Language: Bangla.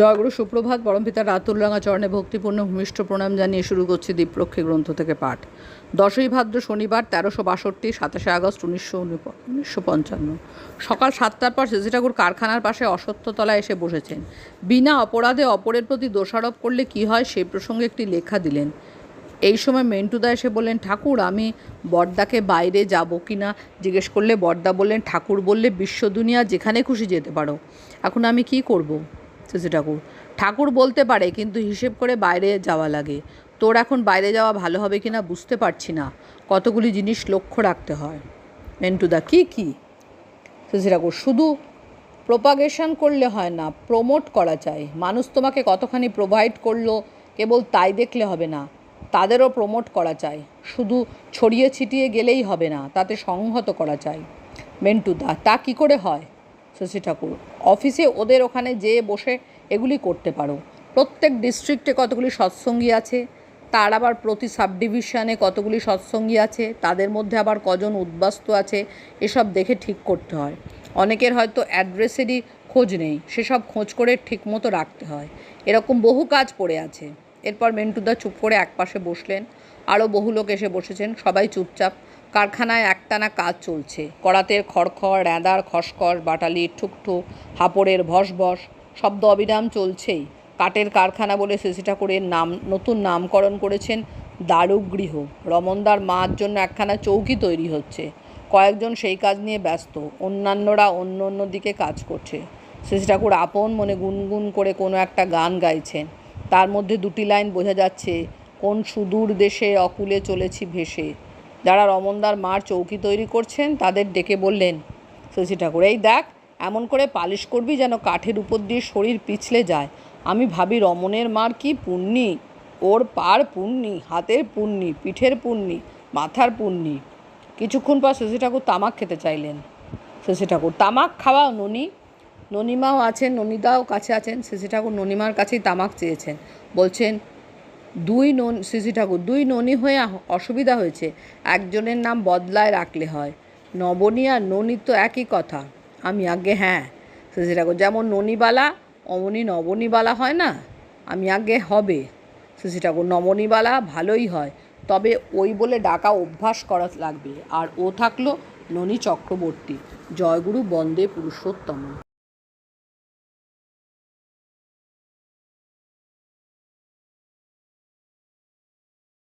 জয়গুরু সুপ্রভাত পরমপিতা রাতুলরাঙা চরণে ভক্তিপূর্ণ ভূমিষ্ঠ প্রণাম জানিয়ে শুরু করছি দীপরক্ষী গ্রন্থ থেকে পাঠ। দশই ভাদ্র শনিবার, তেরোশো বাষট্টি, সাতাশে আগস্ট, উনিশশো উনিশশো পঞ্চান্ন। সকাল সাতটার পর সিসি ঠাকুর কারখানার পাশে অসত্যতলায় এসে বসেছেন। বিনা অপরাধে অপরের প্রতি দোষারোপ করলে কি হয় সেই প্রসঙ্গে একটি লেখা দিলেন। এই সময় মেন্টুদা এসে বললেন, ঠাকুর, আমি বর্দাকে বাইরে যাব কি না জিজ্ঞেস করলে বর্দা বললেন, ঠাকুর বললে বিশ্ব দুনিয়া যেখানে খুশি যেতে পারো। এখন আমি কি করব? সিসি ঠাকুর। ঠাকুর বলতে পারে, কিন্তু হিসেব করে বাইরে যাওয়া লাগে। তোর এখন বাইরে যাওয়া ভালো হবে কি না বুঝতে পারছি না। কতগুলি জিনিস লক্ষ্য রাখতে হয়। মেন্টুদা, কি কি? সিসি ঠাকুর, শুধু প্রোপাগেশন করলে হয় না প্রমোট করা চাই। মানুষ তোমাকে কতখানি প্রোভাইড করল, কেবল তাই দেখলে হবে না। তাদেরও প্রমোট করা চাই। শুধু ছড়িয়ে ছিটিয়ে গেলেই হবে না, তাতে সংহত করা চাই। মেন্টুদা, তা কী করে হয়? শশী ঠাকুর। অফিসে ওদের ওখানে যেয়ে বসে এগুলি করতে পারো। প্রত্যেক ডিস্ট্রিক্টে কতগুলি সৎসঙ্গী আছে, তার আবার প্রতি সাব ডিভিশনে কতগুলি সৎসঙ্গী আছে, তাদের মধ্যে আবার কজন উদ্বাস্তু আছে, এসব দেখে ঠিক করতে হয়। অনেকের হয়তো অ্যাড্রেসেরই খোঁজ নেই, সেসব খোঁজ করে ঠিকমতো রাখতে হয়। এরকম বহু কাজ পড়ে আছে। এরপর মেন্টুদা চুপ করে একপাশে বসলেন। আরও বহু লোক এসে বসেছেন, সবাই চুপচাপ। কারখানায় একটানা কাজ চলছে। করাতের খড়খড়, র্যাঁদার খসখস বাটালি ঠুকঠুক, হাপড়ের ভস ভস শব্দ অবিরাম চলছেই। কাঠের কারখানা বলে সিসি ঠাকুরের নাম, নতুন নামকরণ করেছেন দারুগৃহ। রমনদার মার জন্য একখানা চৌকি তৈরি হচ্ছে। কয়েকজন সেই কাজ নিয়ে ব্যস্ত। অন্যান্যরা অন্য অন্য দিকে কাজ করছে। সিসি ঠাকুর আপন মনে গুনগুন করে কোনো একটা গান গাইছেন। তার মধ্যে দুটি লাইন বোঝা যাচ্ছে, কোন সুদূর দেশে অকুলে চলেছি ভেসে। যারা রমনদার মার চৌকি তৈরি করছেন, তাদের ডেকে বললেন, শশী ঠাকুর, এই দেখ, এমন করে পালিশ করবি যেন কাঠের উপর দিয়ে শরীর পিছলে যায়। আমি ভাবি রমনের মার কি পুণ্যি? ওর পার পুণ্যি, হাতের পুণ্যি, পিঠের পুণ্যি, মাথার পুণ্যি? কিছুক্ষণ পর শশী ঠাকুর তামাক খেতে চাইলেন। শশী ঠাকুর, তামাক খাওয়া ননি। ননিমাও আছেন, ননিদাও কাছে আছেন। শশী ঠাকুর ননিমার কাছেই তামাক চেয়েছেন। বলছেন দুই নন সিসি ঠাকুর, দুই ননি হয়ে অসুবিধা হয়েছে। একজনের নাম বদলায় রাখলে হয়। নবনী আর ননি তো একই কথা। আমি আগে হ্যাঁ সিসি ঠাকুর, যেমন ননিবালা, অমনি নবনীবালা হয় না? আমি আগে হবে। সিসি ঠাকুর, নবনীবালা ভালোই হয়। তবে ওই বলে ডাকা অভ্যাস করা লাগবে। আর ও থাকল ননী চক্রবর্তী। জয়গুরু বন্দে পুরুষোত্তম।